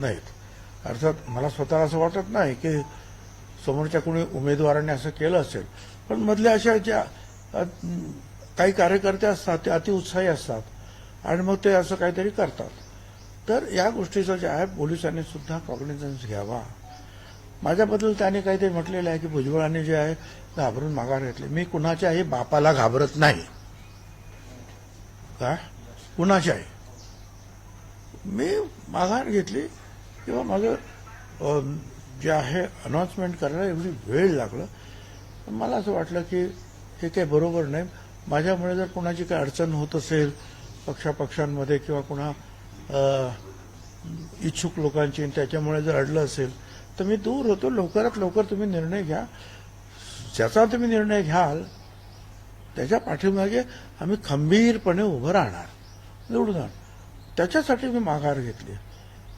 नाहीत. अर्थात मला स्वतःला असं वाटत नाही की समोरच्या कोणी उमेदवाराने असं केलं असेल. पण मधल्या अशा ज्या काही कार्यकर्ते असतात ते अतिउत्साही असतात आणि मग ते असं काहीतरी करतात. तर या गोष्टीचं जे आहे पोलिसांनी सुद्धा कॉग्निझन्स घ्यावा. माझ्याबद्दल त्याने काहीतरी म्हटलेलं आहे की भुजबळांनी जे आहे घाबरून माघार घेतले. मी कुणाच्याही बापाला घाबरत नाही. का? कुणाच्याही. मी माघार घेतली. किंवा माझं जे आहे अनाउन्समेंट करायला एवढी वेळ लागला. पण मला असं वाटलं की हे काही बरोबर नाही. माझ्यामुळे जर कोणाची काही अडचण होत असेल पक्षापक्षांमध्ये किंवा कुणा इच्छुक लोकांची त्याच्यामुळे जर अडलं असेल तर मी दूर होतो. लवकरात लवकर तुम्ही निर्णय घ्या. ज्याचा तुम्ही निर्णय घ्याल त्याच्या पाठीमागे आम्ही खंबीरपणे उभं राहणार. निवडून त्याच्यासाठी मी माघार घेतली.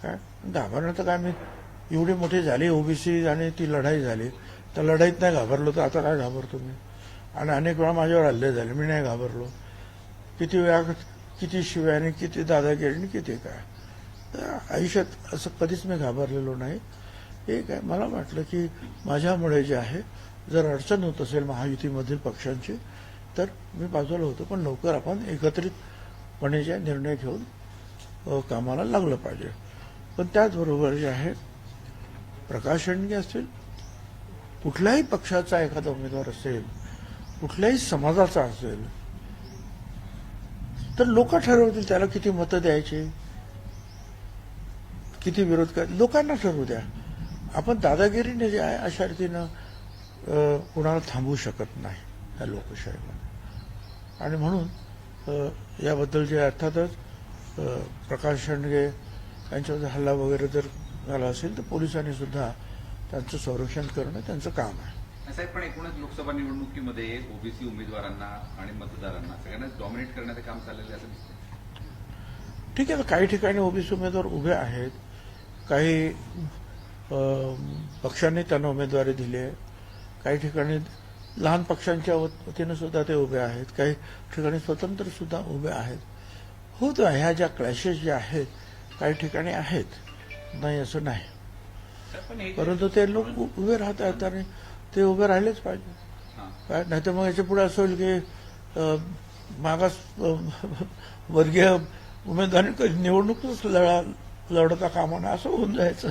काय? घाबरणं तर काय? मी एवढी मोठी झाली ओबीसी आणि ती लढाई झाली. त्या लढाईत नाही घाबरलो तर आता काय घाबरतो मी? आणि अनेक वेळा माझ्यावर हल्ले झाले मी नाही घाबरलो. किती वेळा किती शिव्या आणि किती दादागिरी आणि किती काय? तर आयुष्यात असं कधीच मी घाबरलेलो नाही. एक आहे मला वाटलं की माझ्यामुळे जे आहे जर अडचण होत असेल महायुतीमधील पक्षांची तर मी बाजूला होतो. पण लवकर आपण एकत्रितपणे जे निर्णय घेऊन कामाला लागलं पाहिजे. पण त्याचबरोबर जे आहे प्रकाश शेंडगे असतील. कुठल्याही पक्षाचा एखादा उमेदवार असेल कुठल्याही समाजाचा असेल तर लोक ठरवतील त्याला किती मतं द्यायची किती विरोध कर लोकांना ठरवू द्या. आपण दादागिरीने जे आहे अशा रीतीनं कुणाला थांबवू शकत नाही या लोकशाहीमध्ये. आणि म्हणून याबद्दल जे अर्थातच प्रकाश शेंडगे यांच्यावर हल्ला वगैरे जर झाला असेल तर पोलिसांनी सुद्धा त्यांचं संरक्षण करणं त्यांचं काम आहे. साहेब पण एकूणच लोकसभा निवडणुकीमध्ये ओबीसी उमेदवारांना आणि मतदारांना सगळ्यांना डॉमिनेट करण्याचं काम चाललेलं असं दिसतं ठीक आहे काही ठिकाणी ओबीसी उमेदवार उभे आहेत. काही पक्षांनी त्यांना उमेदवारी दिली आहे. काही ठिकाणी लहान पक्षांच्या वत- वतीनं सुद्धा ते उभे आहेत. काही ठिकाणी स्वतंत्र सुद्धा उभे आहेत. होत ह्या ज्या क्लॅशेस ज्या आहेत काही ठिकाणी आहेत. नाही असं नाही. परंतु ते लोक उभे राहतात आणि ते उभे राहिलेच पाहिजे. नाही तर मग याच्यापुढे असं होईल की मागास वर्गीय उमेदवारी निवडणूकच लढा लढता कामा नये असं होऊन जायचं.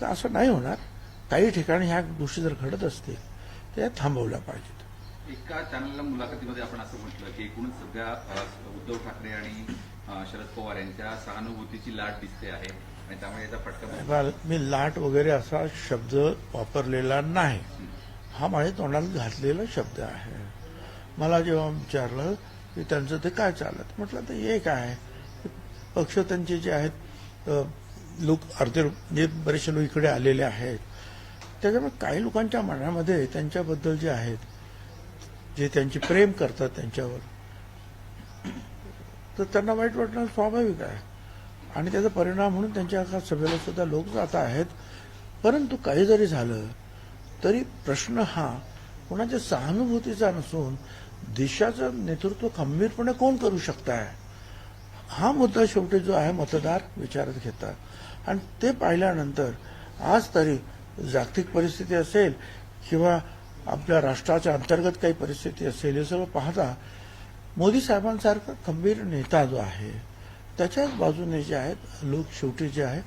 तर असं नाही होणार. काही ठिकाणी ह्या गोष्टी जर घडत असतील तर या थांबवल्या पाहिजेत. एका चॅनलला मुलाखतीमध्ये आपण असं म्हटलं की एकूणच सध्या उद्धव ठाकरे आणि शरद पवार यांच्या सहानुभूतीची लाट दिसते आहे आणि त्यामुळे याचा फटका मी लाट वगैरे असा शब्द वापरलेला नाही. हा माझ्या तोंडाला घातलेला शब्द आहे. मला जेव्हा विचारलं की त्यांचं ते काय चालत? म्हटलं तर एक आहे पक्ष त्यांचे जे आहेत लोक अर्धे जे म्हणजे बरेचसे लोक इकडे आलेले आहेत. त्याच्यामुळे काही लोकांच्या मनामध्ये त्यांच्याबद्दल जे आहेत जे त्यांचे प्रेम करतात त्यांच्यावर तर त्यांना वाईट वाटणं स्वाभाविक आहे. आणि त्याचा परिणाम म्हणून त्यांच्या एका सभेला सुद्धा लोक जात आहेत. परंतु काही जरी झालं तरी प्रश्न हा कोणाच्या सहानुभूतीचा नसून देशाचं नेतृत्व खंबीरपणे कोण करू शकताय? हा मुद्दा शेवटी जो आहे मतदार विचारात घेतात. आणि ते पाहिल्यानंतर आज तरी जागतिक परिस्थिती असेल किंवा आपल्या राष्ट्राच्या अंतर्गत काही परिस्थिती असेल हे सर्व पाहता मोदी साहेबांसारखा खंबीर नेता जो आहे त्याच्याच बाजूने जे आहेत लोक शेवटी जे आहे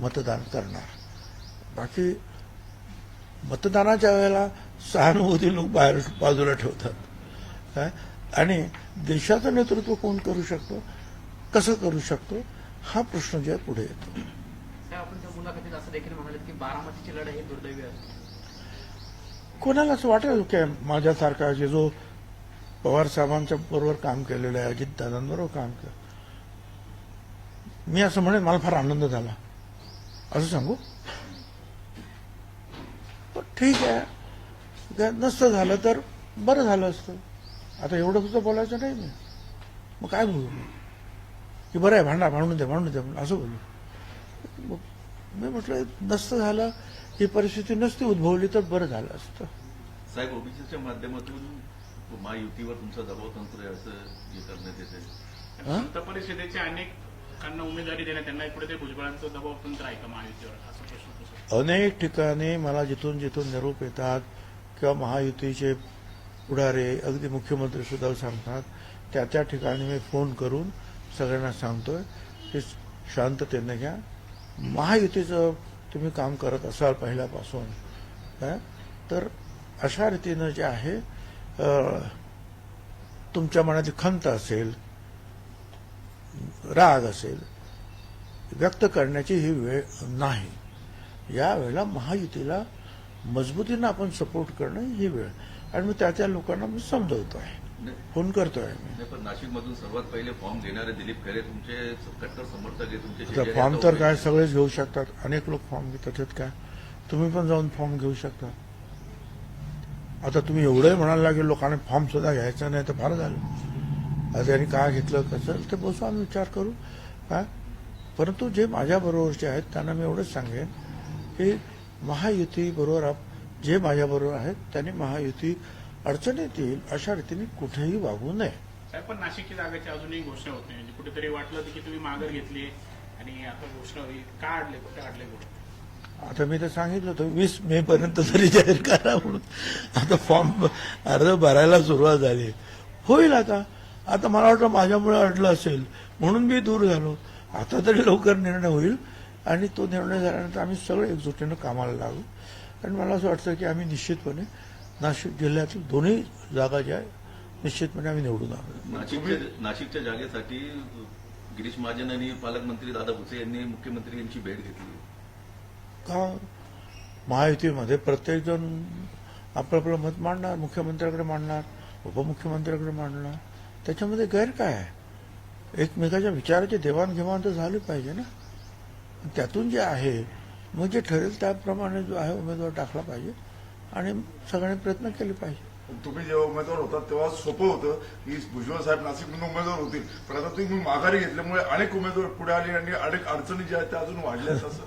मतदान करणार. बाकी मतदानाच्या वेळेला सहानुभूती लोक बाहेर बाजूला ठेवतात. काय? आणि देशाचं नेतृत्व कोण करू शकतो? कसं करू शकतो? हा प्रश्न जे आहे पुढे येतो. त्या आपण त्या मुलाखतीत असं देखील म्हणाले की बारामतीची लढाई दुर्दैवी आहे कोणाला असं वाटेल की माझ्यासारखा जे जो पवार साहेबांच्या बरोबर काम केलेलं आहे अजित दादांबरोबर काम केलं. मी असं म्हणेन मला फार आनंद झाला. असं सांगू? पण ठीक आहे. काय नसतं झालं तर बरं झालं असतं. आता एवढं सुद्धा बोलायचं नाही मी. मग काय बोलू मी? की बरं आहे भांडा भांडून दे भांडून दे म्हणून असं बोलू. मग मी म्हटलं नसतं झालं ही परिस्थिती नसती उद्भवली तर बरं झालं असतं. साहेब ओबीसीच्या माध्यमातून महायुतीवर तुमचं दबाव तंत्र आहे असं हे करण्यात येते? संत परिषदेचे अनेक काकांना उमेदवारी देण्यात त्यांना कुठेतरी भुजबळांचा दबाव तंत्र आहे का महायुतीवर? असा प्रश्न अनेक ठिकाणी मला जिथून जिथून निरोप येतात किंवा महायुतीचे पुढारे अगदी मुख्यमंत्री सुद्धा सांगतात त्या त्या ठिकाणी मी फोन करून सगळ्यांना सांगतोय की शांततेने घ्या. महायुतीचं तुम्ही काम करत असाल पहिल्यापासून तर अशा रीतीनं जे आहे तुमच्या मनाची खंत असेल राग असेल व्यक्त करण्याची ही वेळ नाही. या वेळेला महायुतीला मजबूतीनं आपण सपोर्ट करणं ही वेळ. आणि मी त्या त्या लोकांना मी समजवतोय. नाही. फोन करतोय मी. पण नाशिकमधून सर्वात पहिले फॉर्म घेणारे दिलीप खैरे तुमचे कट्टर समर्थक आहे तुमचे फॉर्म तर काय. सगळेच घेऊ शकतात. अनेक लोक फॉर्म घेतात. काय? तुम्ही पण जाऊन फॉर्म घेऊ शकता. आता तुम्ही एवढंही म्हणायला लागेल लोकांनी फॉर्म सुद्धा घ्यायचा नाही तर फार झालं. आता त्यांनी काय घेतलं कसं ते बसू आम्ही विचार करू. काय परंतु जे माझ्याबरोबरचे आहेत त्यांना मी एवढंच सांगेन की महायुतीबरोबर आप- जे माझ्याबरोबर आहेत त्यांनी महायुती अडचणीत येईल अशा रीतीने कुठेही वागू नये. साहेब पण नाशिकची जागेची अजूनही घोषणा होत नाही. म्हणजे कुठेतरी वाटलं की तुम्ही माघार घेतली आणि आता घोषणा होईल. का अडले कुठे अडले कुठे आता मी तर सांगितलं होतं वीस मे पर्यंत तरी जाहीर करा म्हणून. आता फॉर्म अर्ज भरायला सुरुवात झाली. होईल आता. आता मला वाटतं माझ्यामुळे अडलं असेल. म्हणून मी दूर झालो. आता तरी लवकर निर्णय होईल. आणि तो निर्णय झाल्यानंतर आम्ही सगळे एकजुटीनं कामाला लागू. आणि मला असं वाटतं की आम्ही निश्चितपणे नाशिक जिल्ह्यातील दोन्ही जागा ज्या आहे निश्चितपणे आम्ही निवडून आलो. नाशिकच्या नाशिकच्या जागेसाठी गिरीश महाजन आणि पालकमंत्री दादा भुसे यांनी मुख्यमंत्री यांची भेट घेतली. का? महायुतीमध्ये प्रत्येकजण आपलं आपलं मत मांडणार मुख्यमंत्र्याकडे मांडणार उपमुख्यमंत्र्याकडे मांडणार. त्याच्यामध्ये गैर काय आहे? एकमेकाच्या विचाराची देवाणघेवाण तर झाली पाहिजे ना. त्यातून जे आहे मग जे ठरेल त्याप्रमाणे जो आहे उमेदवार टाकला पाहिजे आणि सगळ्यांनी प्रयत्न केले पाहिजे. तुम्ही जेव्हा उमेदवार होता तेव्हा सोपं होतं की भुजबळ साहेब नाशिकमधून उमेदवार होतील. पण आता तुम्ही माघारी घेतल्यामुळे अनेक उमेदवार पुढे आले आणि अनेक अडचणी ज्या आहेत त्या अजून वाढल्या असं.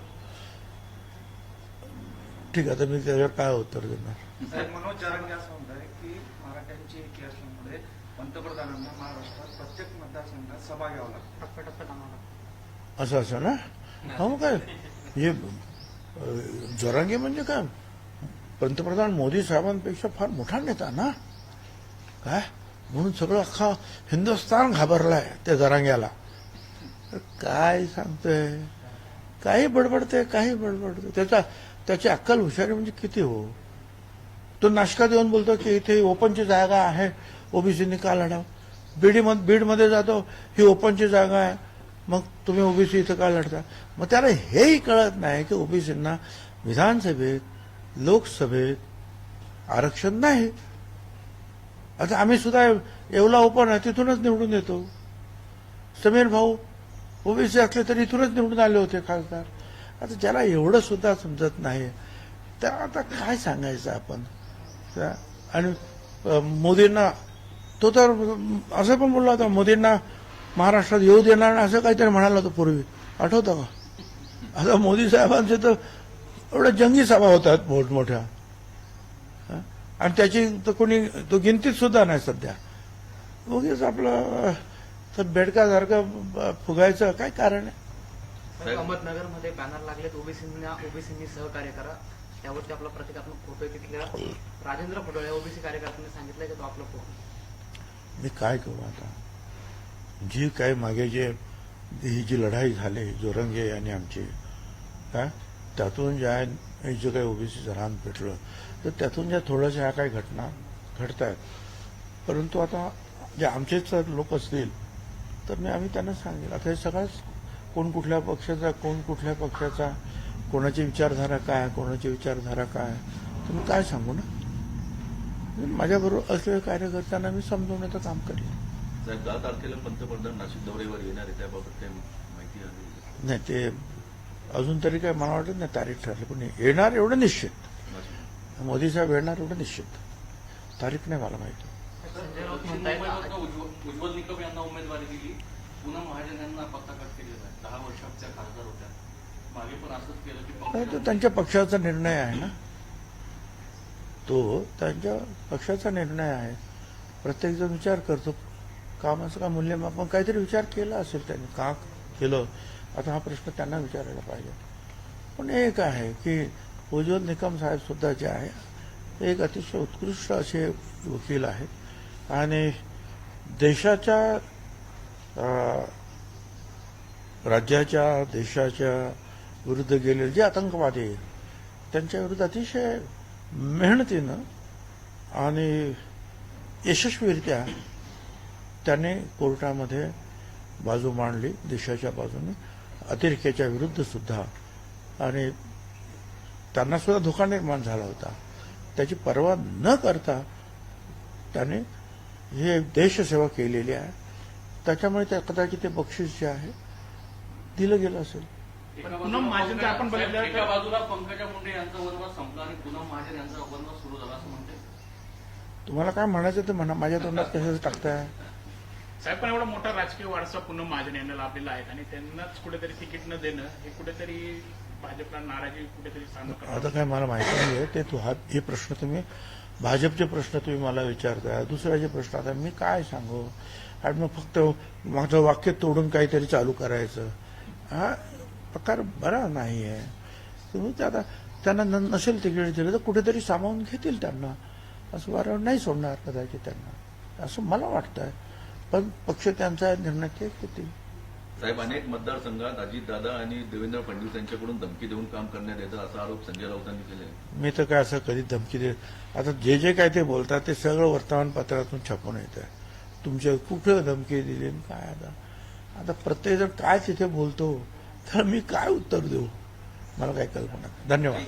ठीक आहे आता मी त्याच्यावर काय उत्तर देणार? मनोज जारंगे असं की मराठ्यांची एकी असल्यामुळे पंतप्रधानांना महाराष्ट्रात प्रत्येक मतदारसंघात सभा घ्यावं लागतं. असं असं ना? हा मग काय? हे जरांगे म्हणजे काय? पंतप्रधान मोदी साहेबांपेक्षा फार मोठा नेता ना? काय? म्हणून सगळं अख्खा हिंदुस्थान घाबरलाय त्या जरांग्याला. तर काय सांगतोय? काही बडबडते काही बडबडते त्याचा त्याची अक्कल हुशारी म्हणजे किती हो? तो नाशका देऊन बोलतो की इथे ओपनची जागा आहे ओबीसीनी का लढाव? बीडी बीडमध्ये जातो ही ओपनची जागा आहे. मग तुम्ही ओबीसी इथं का लढता? मग त्याला हेही कळत नाही की ओबीसींना विधानसभेत लोकसभेत आरक्षण नाही. आता आम्ही सुद्धा येवला ओपन आहे तिथूनच निवडून येतो. समीर भाऊ ओबीसी असले तरी इथूनच निवडून आले होते खासदार. आता ज्याला एवढं सुद्धा समजत नाही तर आता काय सांगायचं आपण? आणि मोदींना तो तर असं पण बोलला होता मोदींना महाराष्ट्रात येऊ देणार नाही असं काहीतरी म्हणाला होता पूर्वी. आठवतं का? आता मोदी साहेबांचे तर एवढ्या जंगी सभा होतात मोठमोठ्या आणि त्याची तर कोणी तो गिनतीत सुद्धा नाही सध्या. उगीच आपलं तर बेडकासारखं फुगायचं काय कारण आहे? अहमदनगरमध्ये बॅनर लागलेत. ओबीसींना ओबीसींनी सहकार्य करा. त्यावरती आपला प्रतिकात्मक फोटो तिथल्या राजेंद्र फडोळे ओबीसी कार्यकर्त्यांनी सांगितलंय की तो आपला फोटो मी काय करू आता? जी काय मागे जे ही जी लढाई झाली जोरंगे आणि आमची काय त्यातून ज्या जे काही ओबीसीचं रान पेटलं तर त्यातून ज्या थोड्याशा ह्या काही घटना घडत आहेत परंतु आता जे आमचेच लोक असतील तर मी आम्ही त्यांना सांगेल आता हे सगळंच कोण कुठल्या पक्षाचा कोण कुठल्या पक्षाचा कोणाची विचारधारा काय कोणाची विचारधारा काय मी काय सांगू ना? माझ्याबरोबर असलेल्या कार्यकर्त्यांना मी समजवण्याचं काम करेन दहा तारखेला पंतप्रधान नाशिक दौऱ्यावर येणार आहे त्याबाबत काही माहिती नाही ते अजून तरी काय मला वाटत नाही तारीख ठरली पण येणार एवढं निश्चित. मोदी साहेब येणार एवढं निश्चित. तारीख नाही मला माहिती. संजय राऊत मुंबईवरनं उज्ज्वल उज्ज्वल निकम यांना उमेदवारी दिली. पुन्हा महाजन यांना पत्ता केलेला आहे. दहा वर्षाच्या खासदार होत्या. मागे पण असंच केलं की नाही, तो त्यांच्या पक्षाचा निर्णय आहे ना. तो त्यांच्या पक्षाचा निर्णय आहे. प्रत्येकजण विचार करतो. कामाचं का मूल्यमापन? काहीतरी विचार केला असेल त्यांनी. का केलं? आता हा प्रश्न त्यांना विचारायला पाहिजे. पण एक आहे की उज्ज्वल निकम साहेब सुद्धा जे आहे एक अतिशय उत्कृष्ट असे वकील आहेत. आणि देशाच्या राज्याच्या देशाच्या विरुद्ध गेलेले जे आतंकवादी आहेत त्यांच्या विरुद्ध अतिशय मेहनतीनं आणि यशस्वीरित्या त्याने कोर्टामध्ये बाजू मांडली देशाच्या बाजूने अतिरेक्याच्या विरुद्ध सुद्धा. आणि त्यांना सुद्धा धोका निर्माण झाला होता. त्याची पर्वा न करता त्याने हे देशसेवा केलेली आहे. त्याच्यामुळे त्या कदाचित ते बक्षीस जे आहे दिलं गेलं असेल. पूनम बाजूला महाजनचं आपण पंकजा- बघितलं एका बाजूला पंकजा मुंडे यांचा वनवास संपला आणि पूनम महाजन यांचा वनवास सुरू झाला असं म्हणते. तुम्हाला काय म्हणायचं ते म्हणा माझ्या तोंडात कशाचं टाकताय? साहेब पण एवढा मोठा राजकीय वारसा पूनम महाजन यांना लाभलेला आहे आणि त्यांनाच कुठेतरी तिकीट न देणं हे कुठेतरी भाजपला नाराजी कुठेतरी आता काय मला माहिती नाही आहे ते तू हा हे प्रश्न तुम्ही भाजपचे प्रश्न तुम्ही मला विचारताय. दुसऱ्याचे प्रश्न आता मी काय सांगू? आणि मग फक्त माझं वाक्य तोडून काहीतरी चालू करायचं. हा? प्रकार बरा नाही आहे तुम्ही आता त्यांना नसेल तिकीट दिलं तर कुठेतरी सामावून घेतील त्यांना. असं वारंवार नाही सोडणार कदाचित त्यांना. असं मला वाटतंय. पण पक्ष त्यांचा निर्णय ते घेतील. साहेब अनेक मतदारसंघात अजितदादा आणि देवेंद्र फडणवीस यांच्याकडून धमकी देऊन काम करण्यात येतं असा आरोप संजय राऊतांनी केले मी तर काय असं कधी धमकी दे आता जे जे काय ते बोलतात ते सगळं वर्तमानपत्रातून छापून येत आहे तुमच्या कुठं धमकी दिली काय आता? आता प्रत्येकजण काय तिथे बोलतो? तर मी काय उत्तर देऊ? मला काही कल्पना. धन्यवाद.